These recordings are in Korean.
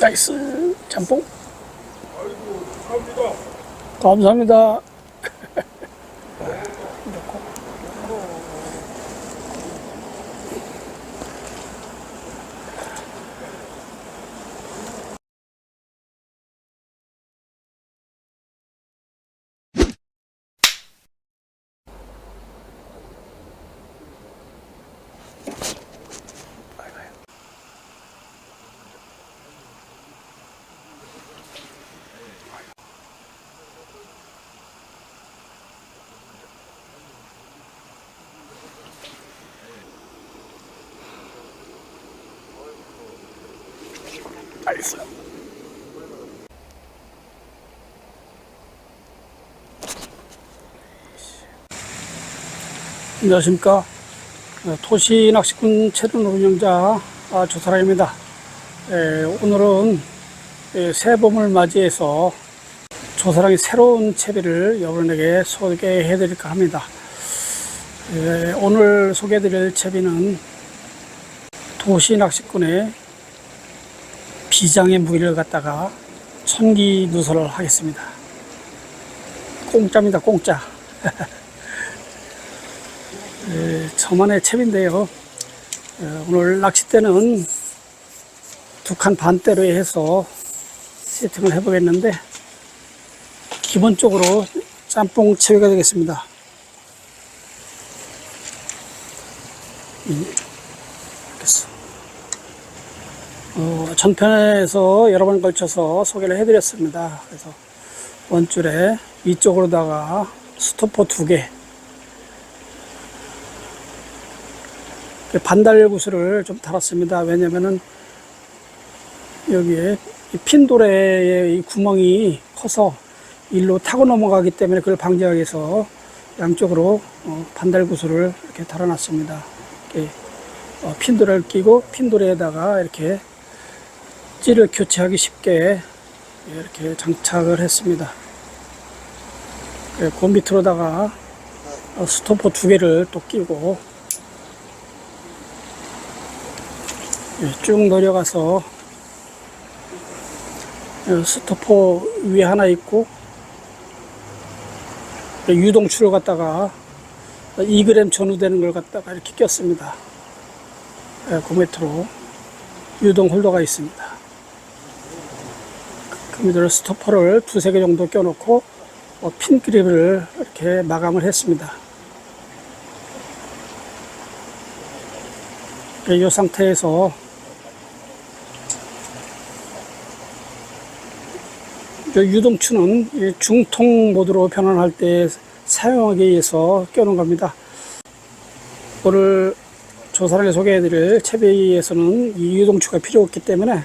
나이스 짬뽕 감사합니다. 나이스. 안녕하십니까. 어, 토시 낚시꾼 채널 운영자 아, 조사랑입니다. 에, 오늘은 에, 새봄을 맞이해서 조사랑의 새로운 채비를 여러분에게 소개해 드릴까 합니다. 에, 오늘 소개해 드릴 채비는 도시 낚시꾼의 비장의 무기를 갖다가 천기 누설을 하겠습니다. 공짜입니다, 공짜. 에, 저만의 채비인데요. 에, 오늘 낚싯대는 두 칸 반대로 해서 세팅을 해보겠는데, 기본적으로 짬뽕 채비가 되겠습니다. 이, 됐어. 어, 전편에서 여러 번 걸쳐서 소개를 해드렸습니다. 그래서 원줄에 위쪽으로다가 스토퍼 두 개, 반달 구슬을 좀 달았습니다. 왜냐면은 여기에 이 핀도레의 이 구멍이 커서 일로 타고 넘어가기 때문에 그걸 방지하기 위해서 양쪽으로 어, 반달 구슬을 이렇게 달아놨습니다. 이렇게 어, 핀도레를 끼고 핀도레에다가 이렇게 찌를 교체하기 쉽게 이렇게 장착을 했습니다. 예, 그 밑으로다가 어, 스토퍼 두 개를 또 끼고 예, 쭉 내려가서 예, 스토퍼 위에 하나 있고 예, 유동추를 갖다가 2g 전후 되는 걸 갖다가 이렇게 꼈습니다. 예, 그 유동 홀더가 있습니다. 그 밑으로 스토퍼를 두세 개 정도 껴놓고 어, 핀 그립을 이렇게 마감을 했습니다. 이 상태에서 이 유동추는 이 중통 모드로 변환할 때 사용하기 위해서 껴놓은 겁니다. 오늘 조사를 소개해드릴 채비에서는 이 유동추가 필요 없기 때문에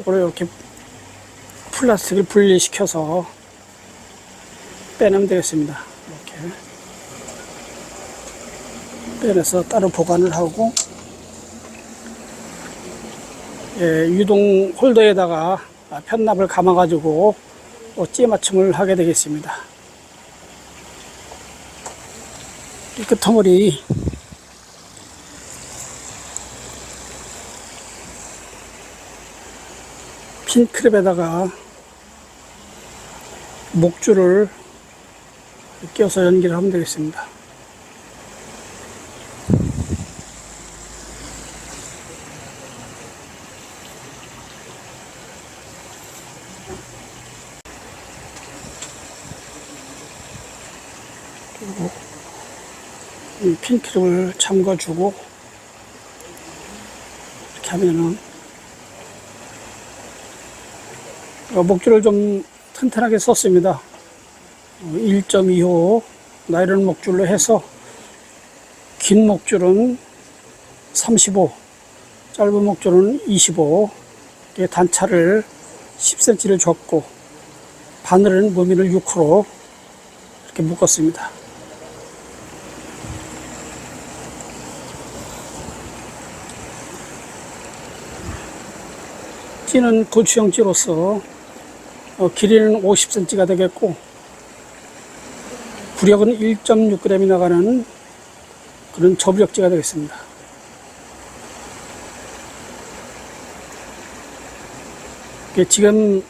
이걸 이렇게 플라스틱을 분리시켜서 빼내면 되겠습니다. 이렇게 빼내서 따로 보관을 하고 예, 유동 홀더에다가 편납을 감아가지고 또 찌맞춤을 하게 되겠습니다. 이 끝머리 핀크랩에다가 목줄을 끼워서 연기를 하면 되겠습니다. 그리고 이 핀크랩을 잠가주고 이렇게 하면은 어, 목줄을 좀 튼튼하게 썼습니다. 1.25 나이론 목줄로 해서 긴 목줄은 35, 짧은 목줄은 25 이렇게 단차를 10cm를 줬고 바늘은 무민을 6호로 이렇게 묶었습니다. 찌는 고추형 찌로서 어, 길이는 50cm가 되겠고 구력은 1.6g이 나가는 그런 접력지가 되겠습니다. 지금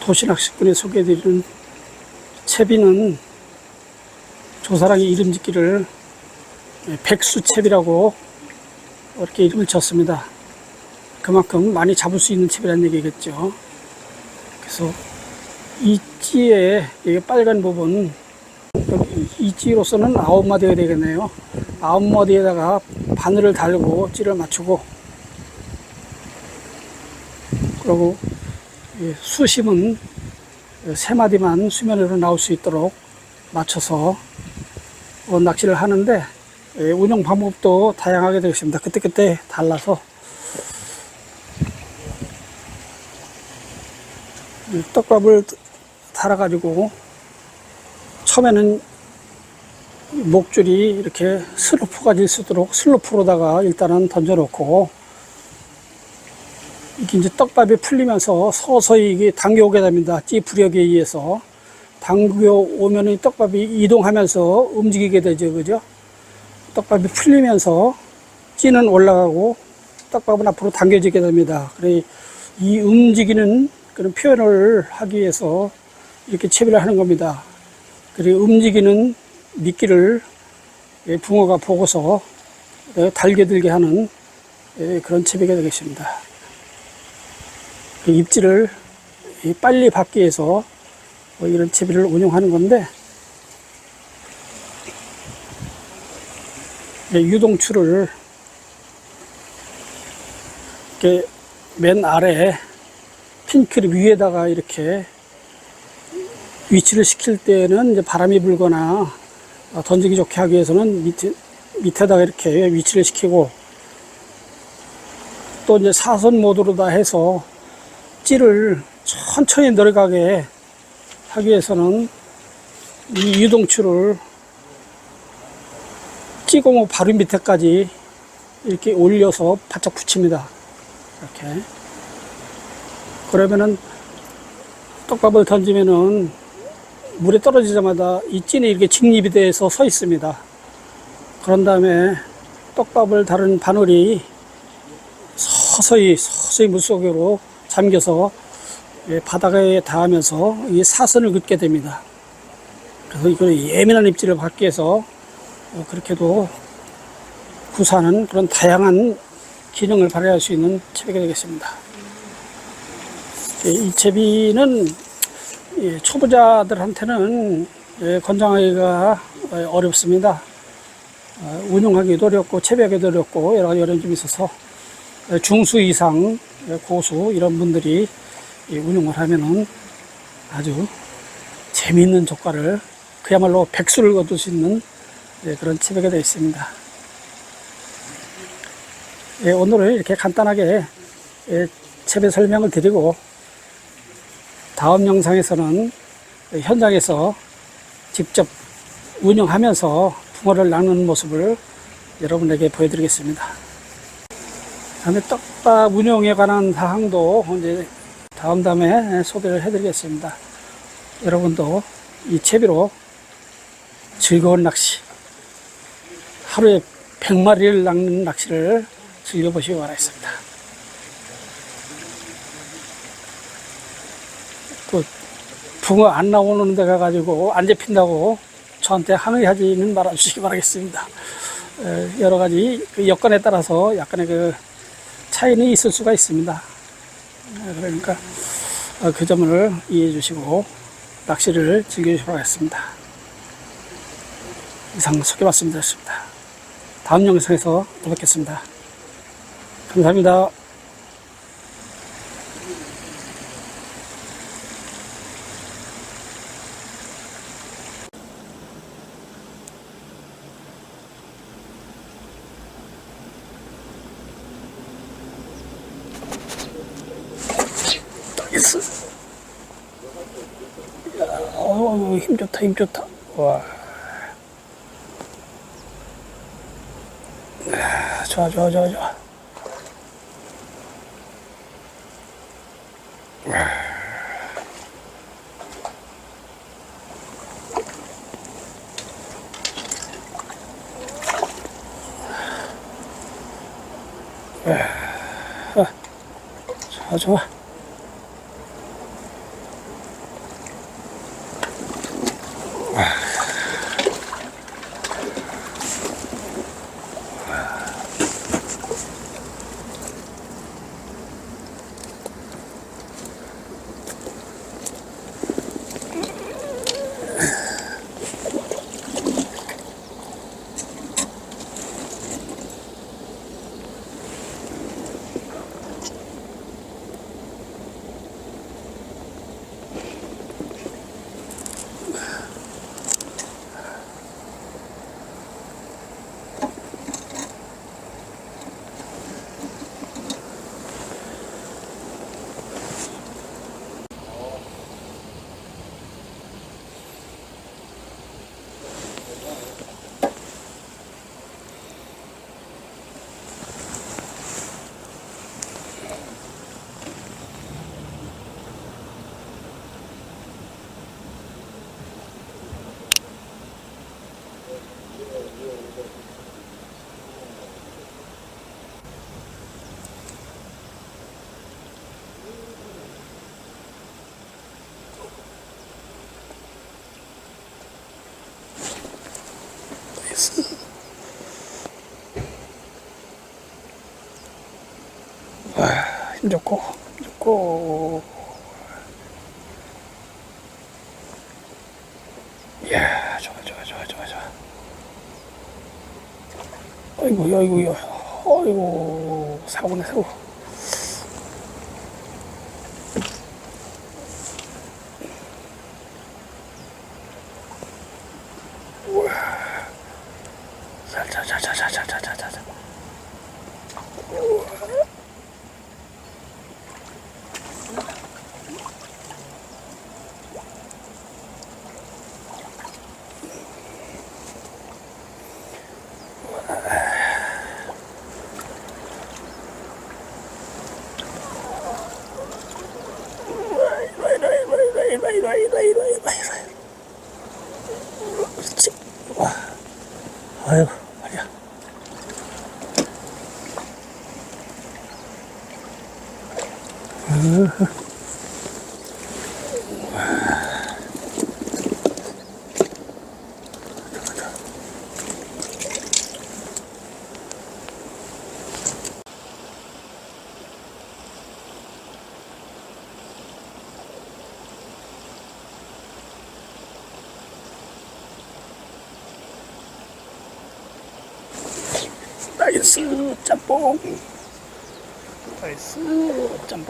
도시낚시꾼이 소개해드리는 채비는 조사랑이 이름 짓기를 백수채비라고 이렇게 이름을 졌습니다. 그만큼 많이 잡을 수 있는 채비라는 얘기겠죠. 그래서 이 찌에 이게 빨간 부분 이 찌로서는 아홉 마디가 되겠네요. 아홉 마디에다가 바늘을 달고 찌를 맞추고 그리고 이 수심은 세 마디만 수면으로 나올 수 있도록 맞춰서 어, 낚시를 하는데 예, 운영 방법도 다양하게 되겠습니다. 그때그때 달라서 떡밥을 달아가지고 처음에는 목줄이 이렇게 슬로프가 질 수 있도록 슬로프로다가 일단은 던져놓고 이게 이제 떡밥이 풀리면서 서서히 이게 당겨오게 됩니다. 찌 부력에 의해서 당겨오면 이 떡밥이 이동하면서 움직이게 되죠, 그죠? 떡밥이 풀리면서 찌는 올라가고 떡밥은 앞으로 당겨지게 됩니다. 그래 이 움직이는 그런 표현을 하기 위해서 이렇게 채비를 하는 겁니다. 그리고 움직이는 미끼를 예, 붕어가 보고서 예, 달겨들게 하는 예, 그런 채비가 되겠습니다. 그 입질을 이 빨리 받기 위해서 뭐 이런 채비를 운용하는 건데 예, 유동추를 이렇게 맨 아래 핀 크립 위에다가 이렇게 위치를 시킬 때는 이제 바람이 불거나 어, 던지기 좋게 하기 위해서는 밑에, 밑에다가 이렇게 위치를 시키고 또 이제 사선 모드로 다 해서 찌를 천천히 내려가게 하기 위해서는 이 유동추를 찌고모 바로 밑에까지 이렇게 올려서 바짝 붙입니다. 이렇게. 그러면은 떡밥을 던지면은 물에 떨어지자마자 이 찐이 이렇게 직립이 돼서 서 있습니다. 그런 다음에 떡밥을 다른 바늘이 서서히 서서히 물속으로 잠겨서 예, 바닥에 닿으면서 이 사선을 긋게 됩니다. 그래서 이걸 예민한 입질을 받기 위해서 어, 그렇게도 구사하는 그런 다양한 기능을 발휘할 수 있는 채비가 되겠습니다. 예, 이 채비는 예, 초보자들한테는 예, 권장하기가 어, 어렵습니다. 어, 운용하기도 어렵고 채비하기도 어렵고 여러 가지 어려움이 좀 있어서 어, 중수 이상 예, 고수 이런 분들이 이 운용을 하면은 아주 재미있는 조과를 그야말로 백수를 거둘 수 있는 예, 그런 채비가 되어 있습니다. 예, 오늘은 이렇게 간단하게 예, 채비 설명을 드리고 다음 영상에서는 현장에서 직접 운영하면서 붕어를 낚는 모습을 여러분에게 보여드리겠습니다. 다음에 떡밥 운영에 관한 사항도 이제 다음 다음에 소개를 해드리겠습니다. 여러분도 이 채비로 즐거운 낚시, 하루에 100마리를 낚는 낚시를 즐겨보시기 바라겠습니다. 붕어 안 나오는 데 가가지고 안 잡힌다고 저한테 항의하지는 말아주시기 바라겠습니다. 에, 여러 가지 그 여건에 따라서 약간의 그 차이는 있을 수가 있습니다. 에, 그러니까 어, 그 점을 이해해 주시고 낚시를 즐겨주시기 바라겠습니다. 이상 소개 말씀드렸습니다. 다음 영상에서 또 뵙겠습니다. 감사합니다. 있어. 야, 어, 힘 좋다, 힘 좋다. 와. 아, 좋아, 좋아, 좋아, 좋아. 좋아, 좋아. 나이스. 아, 힘 좋고, 힘 좋고. 이야, 좋아, 좋아, 좋아, 좋아, 좋아. 아이고, 아이고, 야, 아이고, 사고네, 사고. Sữa chấm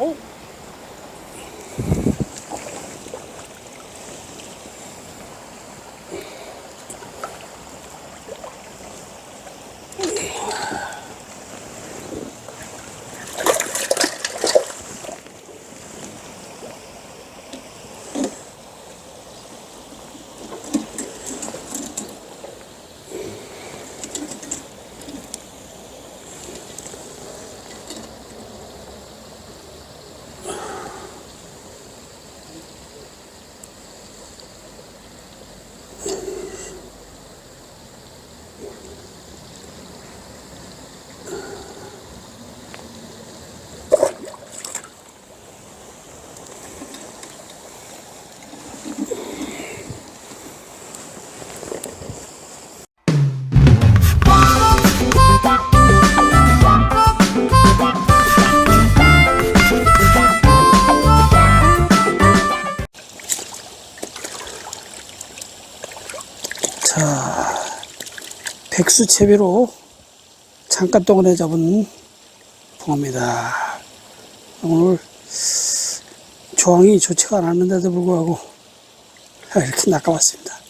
백수 채비로 잠깐 동안에 잡은 붕어입니다. 오늘 조항이 좋지가 않았는데도 불구하고 이렇게 낚아왔습니다